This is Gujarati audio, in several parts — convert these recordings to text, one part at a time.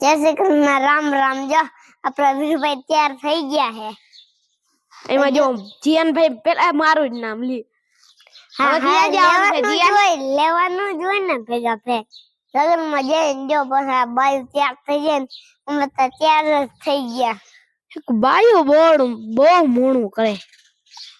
જય શ્રી કૃષ્ણ રામ રામ. જો આપણા વીરભાઈ તૈયાર થઈ ગયા છે. એમાં જો જીયાનભાઈ પેલા મારું જ નામ લી. હા હા લેવાનું જ હોય ને ભેગા ભેગ. લગ્નમાં જઈને જો પછી બાયુ તૈયાર થઈ જાય ને અમે તો તૈયાર જ થઈ ગયા. બાયુ બહુ બહુ મોણું કરે.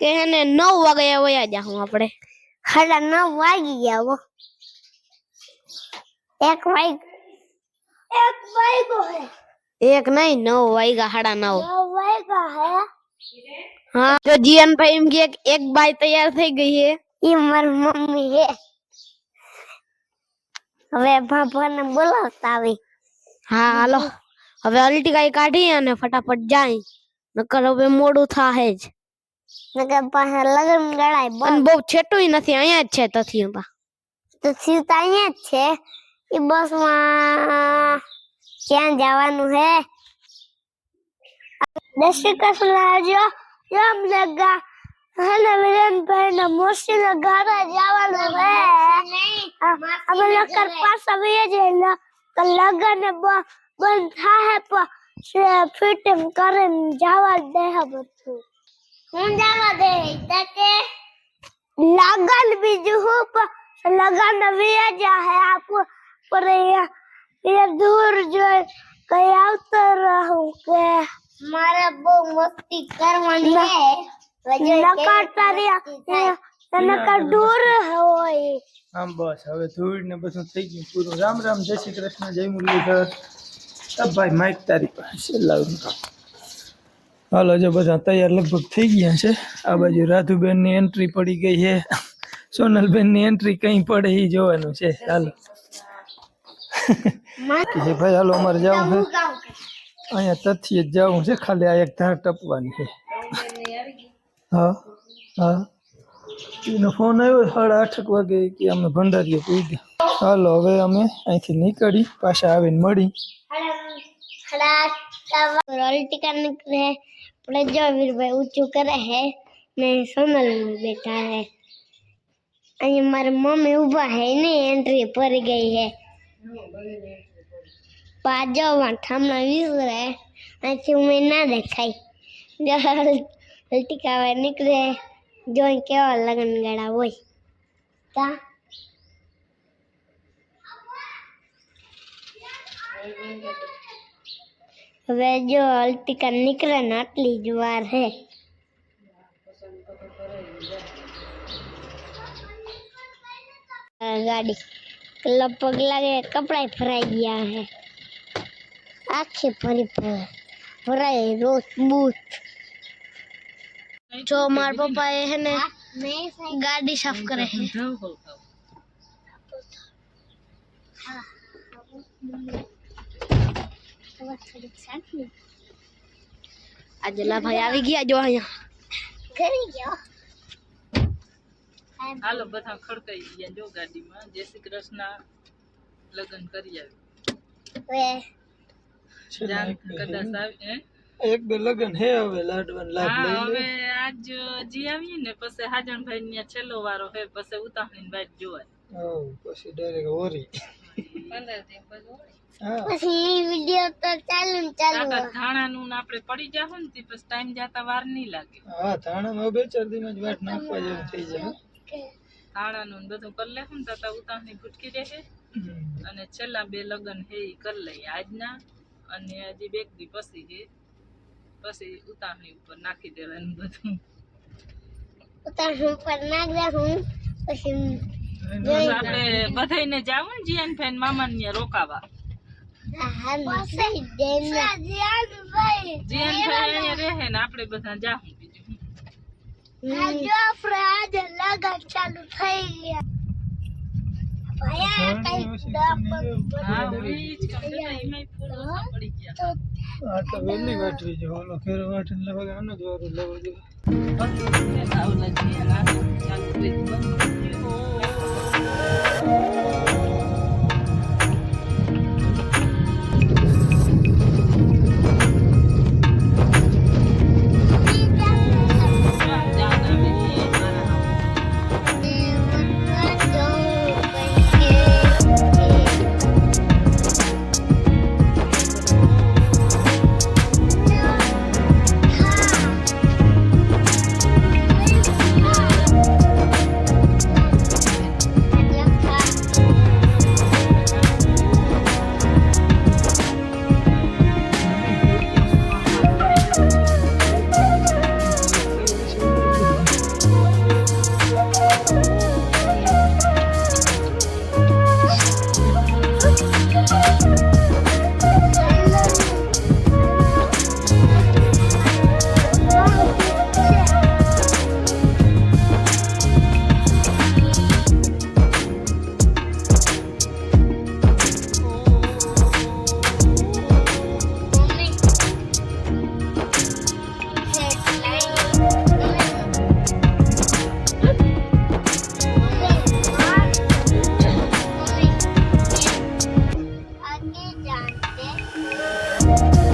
કે હે નવ વાગે વયા જાહું આપણે. સાડા નવ વાગી ગયા હો. એક વાગ એક વાગ્યો હે. એક નહીં નવ વાગ્યા હાડા નવ. નવ વાગ્યા હે. હા તો જીયાનભાઈ એમ કે એક બાઈ તૈયાર થઈ ગઈ હે. ઈ મારી મમ્મી હે. હવે ભાભાને બોલાવતા આવી. હા હાલો. હવે અલ્ટિકાઈ કાઢી અને ફટાફટ જાય. નકર હવે મોડું થાહે જ. નકર પાછા લગ્ન ગળાય અને બહુ છેટું નથી અહીંયા જ છે તથિયું તો સીતા અહીંયા જ છે? ઈ બસમાં ક્યાં જવાનું હે? દર્શક કૃષ્ણ આવજો રામ લગા હને વિરેનભાઈ ના મોસી ના ઘરે જવાનું હે? અમે નકર પાછા વહી જઈએ તો લગન બંધ થાય પણ ફિટિંગ કરીને જવા દે બધું. હું જવા દે તકે લગન બીજું હું લગન વેજા હે આપ પર એ દૂર જોઈ કઈ આવતો રહું કે? મારે બહુ મસ્તી કરવાની હે. નકર તારી નકર દૂર હોય. આમ બસ હવે ધૂળ ને બધું થઈ ગયું પૂરું. રામ રામ જય શ્રી કૃષ્ણ જય મુરલીધર. ભાઈ માઇક તારી પાસે લાવું. હાલો જો બધા તૈયાર લગભગ થઈ ગયા છે આ બાજુ રાધુબેનની એન્ટ્રી પડી ગઈ છે સોનલબેનની એન્ટ્રી કઈ પડે એ જોવાનું છે ચાલો કે છે ભાઈ હાલો અમારે જવું છે અહીંયા તથ્ય જ જવું છે ખાલી આ એક ધાર ટપવાની છે હા હા એનો ફોન આવ્યો સાડા આઠક વાગે કે અમે ભંડારીએ પૂઈ હાલો હવે અમે અહીંથી નીકળી પાછા આવીને મળી રોલટીકા નીકળે આપણે જો વીરભાઈ ઊંચું કરે હે ને સોનલ બેઠા હે અહીંયા મારી મમ્મી ઊભા હે ને એન્ટ્રી પડી ગઈ હે પાજો ઠામણા વિસરે અહીંથી હું ના દેખાય જો રોલટીકા હવે નીકળે જોઈ કેવા લગન ગાળા હોય તા હવે જો અલ્ટિકા નીકળે ને આટલી જ વાર હે આ ગાડી લગભગ લાગે કપડાય ભરાઈ ગયા હે આખી ભરી ભરાય ભરાય રોજ બૂથ જો માર પપ્પા એ હે ને ગાડી સાફ કરે છે આ જલાભાઈ આવી ગયા જો અહીંયા કરી ગયો હાલો બધા ખડકાઈ ગયા જો ગાડીમાં જય શ્રી કૃષ્ણ લગ્ન કરી આવી હવે જાન કદાચ આવી હે? એક બે લગન હે હવે લાડવાન લાભ હા લઈ હવે આજ જી આવીએ ને પછી હાજણભાઈ ને છેલ્લો વારો હે પછી ઉતાવળી બાદ જોવાય હવ પછી ડાયરેક્ટ હોરી પંદર દિન પછી હોય. હા પછી વિડિયો તો ચાલુ ને ચાલુ ધાણાનું ને આપણે પડી જાહું ને તે પછી ટાઈમ જતા વાર નહીં લાગે. હા ધાણામાં બે ચાર દિન જ વાટ નાખવા જેવું થઈ જાય. ધાણાનું નું બધું કરી લેવું ને તાતા ઉતાવળી ભૂટકી રહે. અને છેલ્લા બે લગન હે ઈ કરી લઈએ આજના. અને હજી બે દી પછી હે. પછી ઉતાવળી ઉપર નાખી દેવાનું બધું. ઉતાર ઉપર પર નાખ હું પછી આપણે બધાને જાવું ને જીયાન ફેન મામાને ત્યાં રોકાવા. આપણે બધા જાહું ચાલુ થઈ ગયા ભયા Bye.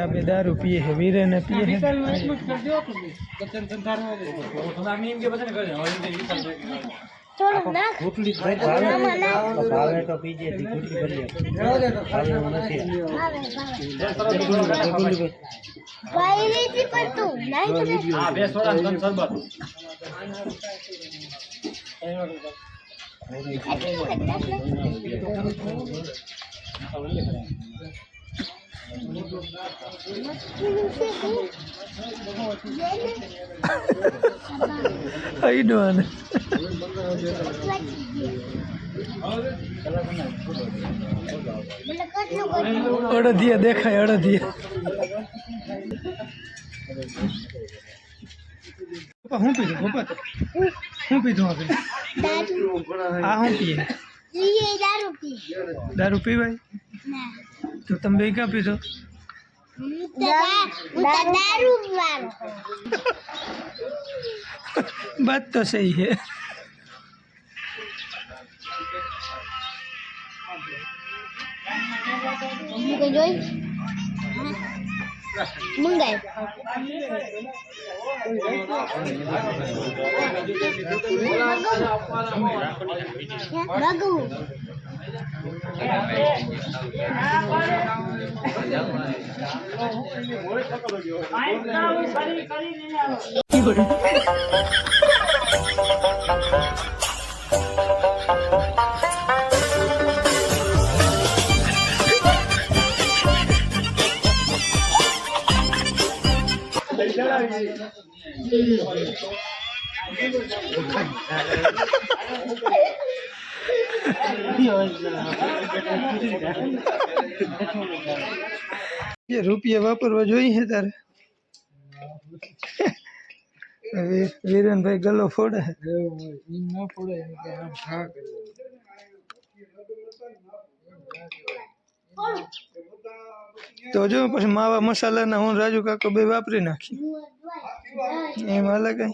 ભાઈ આપણે દારૂ પીએ છે વીરે ને પીએ છે. ભાઈ નથી you doing? અડધિયા દેખાય અડધિયા. પપ્પા શું પીધું? પપ્પા શું પીધું આપણે આ શું પીએ. દારૂ પીવાય? તો તમે બે ક્યાં પીધો હું તો દા- હું તો 안녕하세 요. છે કોઈ જોઈ મંગાય મગવું એ રૂપિયા વાપરવા જોઈએ તારે હવે વીરેનભાઈ ગલો ફોડે તો જો પછી માવા મસાલાના હું રાજુ કાકો બે વાપરી નાખી એમ હાલે કઈ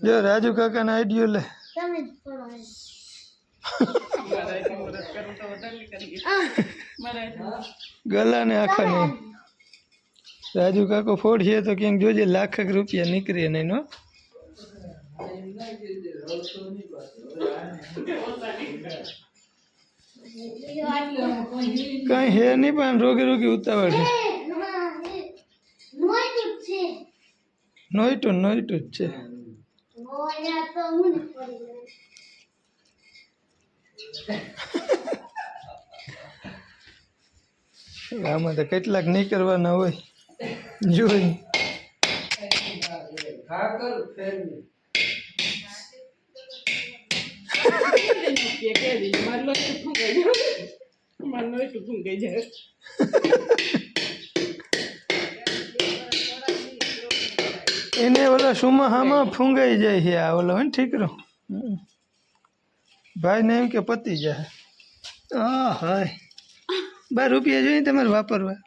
જો રાજુ કાકાના આઈડિયો લે તમે જ પડો ગલાને આખા નહીં રાજુ કાકો ફોડીએ તો ક્યાંક જોજે લાખક રૂપિયા નીકળે નહીં નો કઈ હે નહીં પણ રોગે રોગે ઉતાવળ છે નોઈતું જ છે નોઈટું નોઈટું જ છે. આમાં તો કેટલાક નીકળવાના હોય. જોઈ. મારે ફૂંકાઈ જાય. મારે લોહી ફૂંકાઈ જાય એને ઓલા સુમાહામાં ફૂંગાઈ જાય છે આ ઓલો હોય ને ઠીકરો હમ. ભાઈને એમ કે પતી જાય હા હાય બાર રૂપિયા જોઈએ તમારે વાપરવા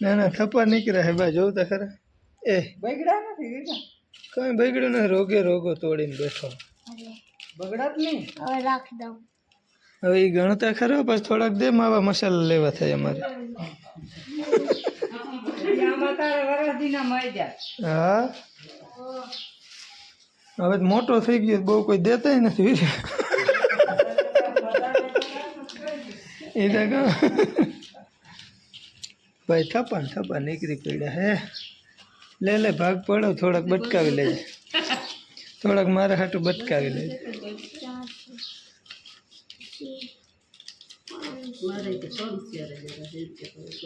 ના ના થપ્પા નીકળ્યા હે બા જોઉં તો ખરા એ કઈ બગડ્યું ને રોગે રોગો તોડીને બેઠો હવે રાખી દઉં હવે એ ગણતા ખરા પછી થોડાક દે માવા મસાલા લેવા થાય અમારે હા હવે તો મોટો થઈ ગયો તો બહુ કોઈ દેતાય નથી વીરે. એ તો કહું. ભાઈ થપા ને થપા નીકળી પડ્યા હે લે લે ભાગ પડો થોડાક બટકાવી લેજે થોડાક મારા હાટું બટકાવી લેજે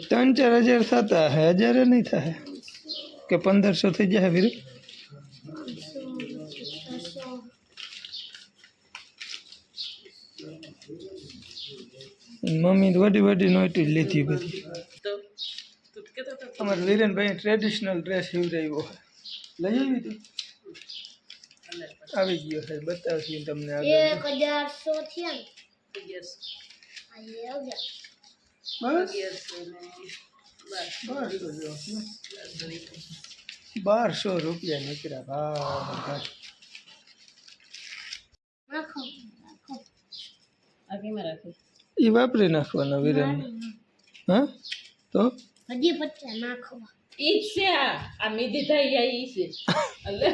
ત્રણ ચાર હજાર થતા હે હજારે નહીં થાય કે પંદરસો થઈ જાય વીર મમ્મી તો વડી વડી નોટી જ લીધી બધી તો તું તો કહેતો હતો અમારે વિરેનભાઈ ટ્રેડિશનલ ડ્રેસ હિવડાવ્યો લઈ આવી તું આવી ગયો છે બતાવશું તમને આગળ એક હજાર સો થયા ને અગિયારસો બસ અગિયારસો બારસો ને જેવો થયો. બારસો રૂપિયા નીકળ્યા ભાવ નાખો આ કેમાં રાખે એ વાપરી નાખવાના વિરેન હા તો હજી પચાસ નાખો ઈ જ છે આ આ મીધી થઈ જાય ઈ છે અલે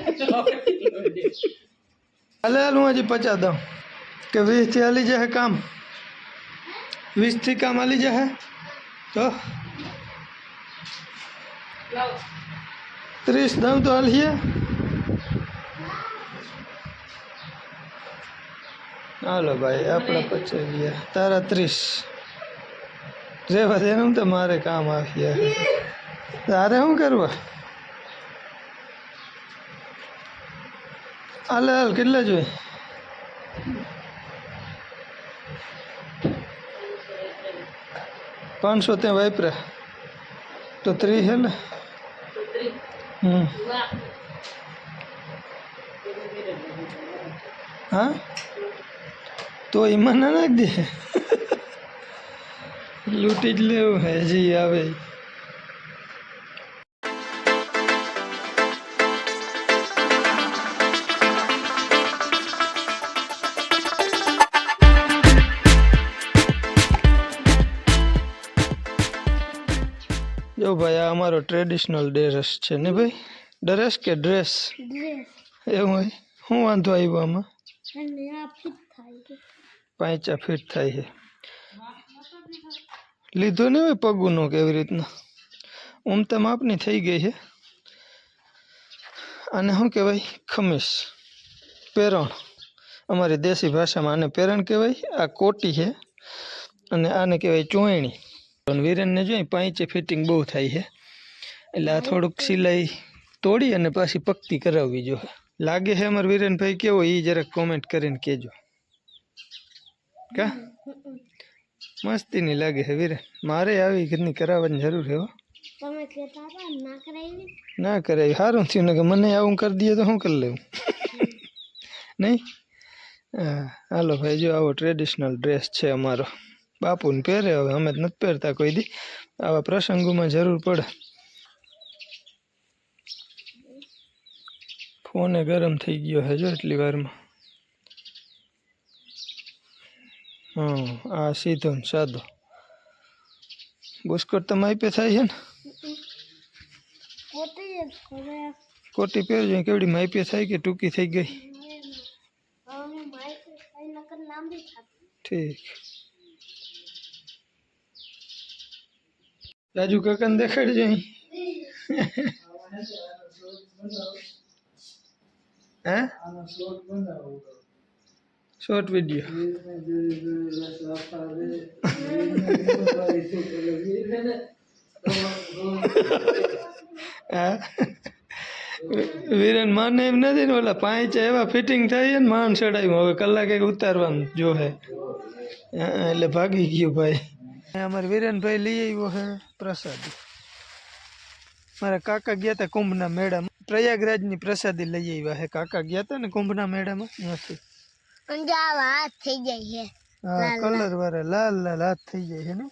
હાલે હાલ હું હજી પચાસ દઉં કે વીસથી હાલી જાય કામ વીસથી કામ હાલી જશે તો ત્રીસ દઉં તો હાલીએ હાલો ભાઈ આપણે પચાસ ગયા તારા ત્રીસ રેવા દે ને તો મારે કામ આવી તારે શું કરવા હાલે હાલ કેટલા જોઈએ પાંચસો ત્યાં વાપરા. તો ત્રીસ હે ને? હમ. હા? તો એમાં ના નાખ દે. લૂંટી જ લેવું હે જી આવે. જો ભાઈ આ અમારો ટ્રેડિશનલ ડ્રેસ છે ને ભાઈ? ડ્રેસ કે ડ્રેસ એવું હોય? શું વાંધો આવ્યો આમાં? પાંચા ફીટ થાય છે. લીધો નહીં હોય પગુનો કેવી રીતના? ઉમતા માપની થઈ ગઈ છે. આને શું કહેવાય? ખમીસ. પેરણ. અમારી દેશી ભાષામાં આને પેરણ કહેવાય. આ કોટી છે. અને આને કહેવાય ચોયણી. વિરેનને જોઈ પાંચે ફિટિંગ બહુ થાય છે એટલે આ થોડુંક સિલાઈ તોડી અને પાછી પક્કી કરાવવી જોઈએ લાગે છે અમારે વિરેનભાઈ કેવો એ જરાક કોમેન્ટ કરીને કહેજો કા મસ્તીની લાગે છે વીરે મારે આવી ઘરની કરાવવાની જરૂર છે હો તમે કહેતા હતા ને ના કરાવી ના કરે સારું થયું ને કે મને આવું કરી દઈએ તો શું કરી લેવું નહીં હા હાલો ભાઈ જો આવો ટ્રેડિશનલ ડ્રેસ છે અમારો બાપુને પહેરે હવે અમે જ નથી પહેરતા કોઈ દી. આવા પ્રસંગોમાં જરૂર પડે. ફોને ગરમ થઈ ગયો છે જો એટલી વારમાં. હા આ સીધો ને સાદો. બુસ્કોટ તો માપે થાય છે ને? કોટી પહેરજો કેવડી માપે થાય કે ટૂંકી થઈ ગઈ? ઠીક. રાજુ કાકાને દેખાડજો અહીં હે શોર્ટ વિડીયો હા વિરેન માને એમ નથી ને ઓલા પાંચ એવા ફિટિંગ થઈ ને માન ચડાવ્યું હવે કલાકે ઉતારવાનું જો હે હા, એટલે ભાગી ગયું ભાઈ અમારે વિરેનભાઈ લઈ આવ્યો હે પ્રસાદી. મારા કાકા ગયા હતા કુંભના મેળામાં. પ્રયાગરાજની પ્રસાદી લઈ આવ્યા હે કાકા ગયા હતા ને કુંભના મેળામાં? નથી હાથ થઈ જાય છે હા કલર વાળા લાલ લાલ હાથ થઈ જાય છે ને?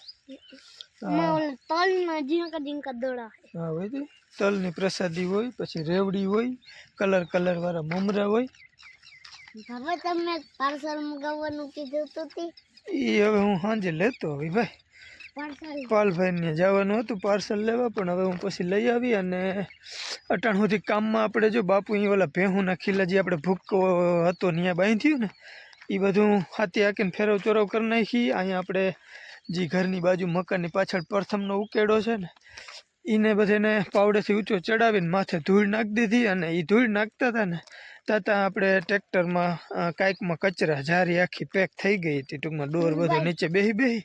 તલના પ્રસાદી હોય પછી રેવડી હોય કલર કલર વાળા મમરા હોય. હવે તમે પાર્સલ મગાવવાનું કીધું હતું એ હવે હું સાંજે લેતો હોય ભાઈ. પાલભાઈને જવાનું હતું પાર્સલ લેવા પણ હવે હું પછી લઈ આવી અને અટાણ સુધી કામમાં આપણે જો બાપુ અહીં ઓલા ભેહુંના ખીલા જે આપણે ભૂક હતો ત્યાં બાંધ્યું ને એ બધું હાથી હાકીને ફેરવ ચોરવ કરી નાખી. અહીંયા આપણે જે ઘરની બાજુ મકાનની પાછળ પ્રથમનો ઉકેડો છે ને એને બધાને પાવડેથી ઊંચો ચડાવીને માથે ધૂળ નાખી દીધી અને એ ધૂળ નાખતા હતા ને તાતા આપણે ટ્રેક્ટરમાં કાંઈકમાં કચરા જારી આખી પેક થઈ ગઈ હતી. ટૂંકમાં ડોર બધો નીચે બેહી બેહી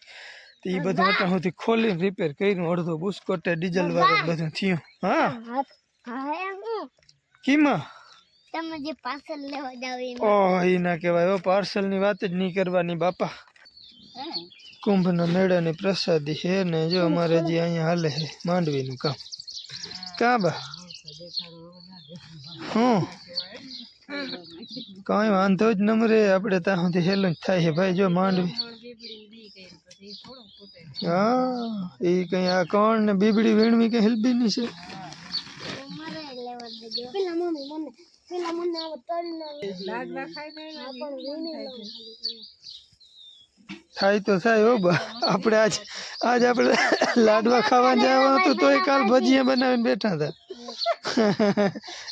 તો એ બધું અત્યાર સુધી ખોલીને રિપેર કર્યું અડધો બુસ્કોટે ડીઝલ વાળું બધું થયું હા હાથ હા હું કીમાં તમે જે પાર્સલ લેવા જાવ એમ ઓહ એ ના કહેવાય હો પાર્સલની વાત જ નહીં કરવાની બાપા કુંભના મેળાની પ્રસાદી છે ને જો અમારે જે અહીંયા હાલે છે માંડવીનું કામ કાં બા હું કાંઈ વાંધો જ ન રે આપણે ત્યાં સુધી હેલું જ થાય છે ભાઈ જો માંડવી હા, એ કઈ આ કોણ ને બીબડી વીણવી કઈ હેલ્પી ની છે. થાય તો થાય હો આપણે આજ આજ આપણે લાડવા ખાવા જવાનું હતું, તોય કાલ ભજીયા બનાવીને બેઠા હતા.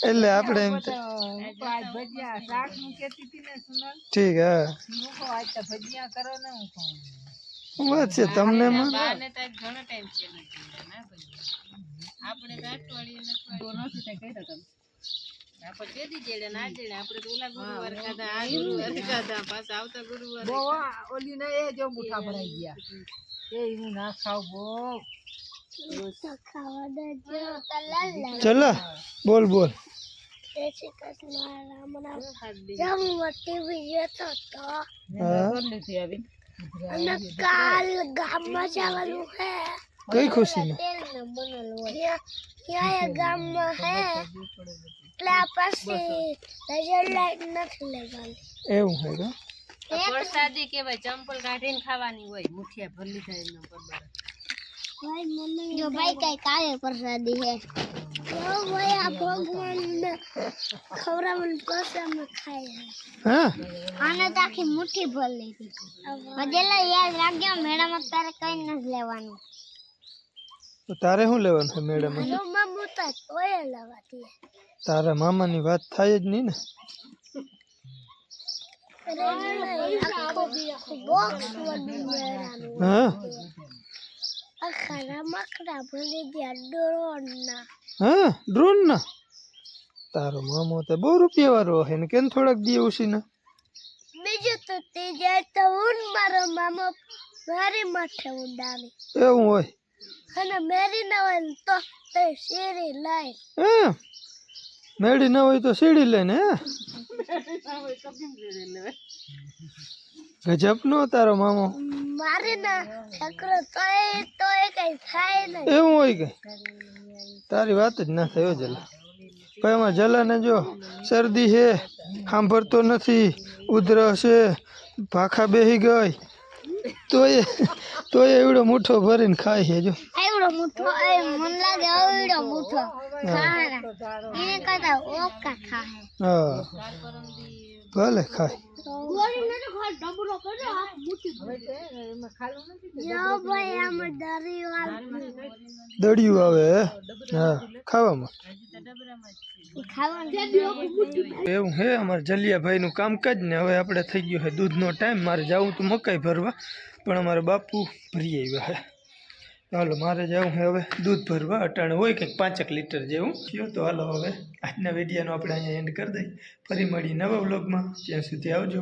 એટલે આપણે એમ ઠીક, હા. વાત છે તમને ઘણો ટાઈમ છે આપણે તો અઠવાડિયે ને અઠવાડિયે. આપણે જેડે ના જેડે આપણે તો ઓલા ગુરુવાર ખાધા આ ગુરુવાર. ખાધા પાછા આવતા ગુરુવાર. ખાવા દેજો ચલો બોલ બોલ. શ્રી કૃષ્ણ રામ રામ. તો. હા અને કાલ ગામમાં જવાનું હે. કઈ ત્યાં ગામમાં હે. એટલે આ પછી નજર લાઈટ નથી લેવાની એવું હોય તો? પ્રસાદી કેવાય ચંપલ કાઢીને ખાવાની હોય મુઠિયા ભરલી થાય નંબર જો ભાઈ કઈ કાલે પ્રસાદી હે જો ભાઈ આ ભગવાન ને ખવડાવવાનું પ્રસાદ ખાય હે હા? આને તો આખી મુઠ્ઠી ભર લીધી. હજેલા યાદ રાખજો મેડમ અત્યારે કઈ નથી લેવાનું. તો તારે શું લેવાનું છે મેડમ જો મામુ તો તોય લેવાતી તારા મામાની વાત થાય જ નહીં ને? બોક્સ વડું મેળાનું હા આખા રમકડા ભરી ગયા ડોરના હા ડ્રોન ના. તારો મામો તો બહુ રૂપિયા વાળો હે ને કેમ થોડાક દી ઉછી ને? બીજો તો તે જાય તો હું ને મારો મામો મારી માથે ઉડાવે. એવું હોય. અને મેરી ના હોય ને તો તે શેરી લાય. હે? મેળી ના હોય તો સીડી લઈને હે? ગજબ નો તારો મામો. મારે ના છકરો તોય તોય કઈ થાય નહીં. એવું હોય કે? તારી વાત જ ના થયો જલા. ભાઈ એમાં જલાને જો. શરદી છે સાંભળતો નથી ઉધરસ છે ભાખા બેહી ગઈ. તોય તોય એવડો મૂઠો ભરીને ખાય છે જો. એવડો એ મન લાગે એવડો મૂઠો. ખાના એને કરતા ઓકા ખાય. હા. ભલે ખાય. દડિયું આવે હે? ખાવામાં. એવું હે? અમારે જલિયાભાઈનું કામકાજ ને હવે આપણે થઈ ગયું છે દૂધનો ટાઈમ મારે જવું તો મકાઈ ભરવા, પણ અમારે બાપુ ભરી આવ્યા હે. હાલો, મારે જવું છે હવે દૂધ ભરવા, અટાણે હોય કંઈક પાંચેક લીટર જેવું. થયો તો હાલો હવે આજના વિડીયાનો આપણે અહીંયા એન્ડ કરી દઈએ. ફરી મળી નવા વ્લોગમાં. ત્યાં સુધી આવજો.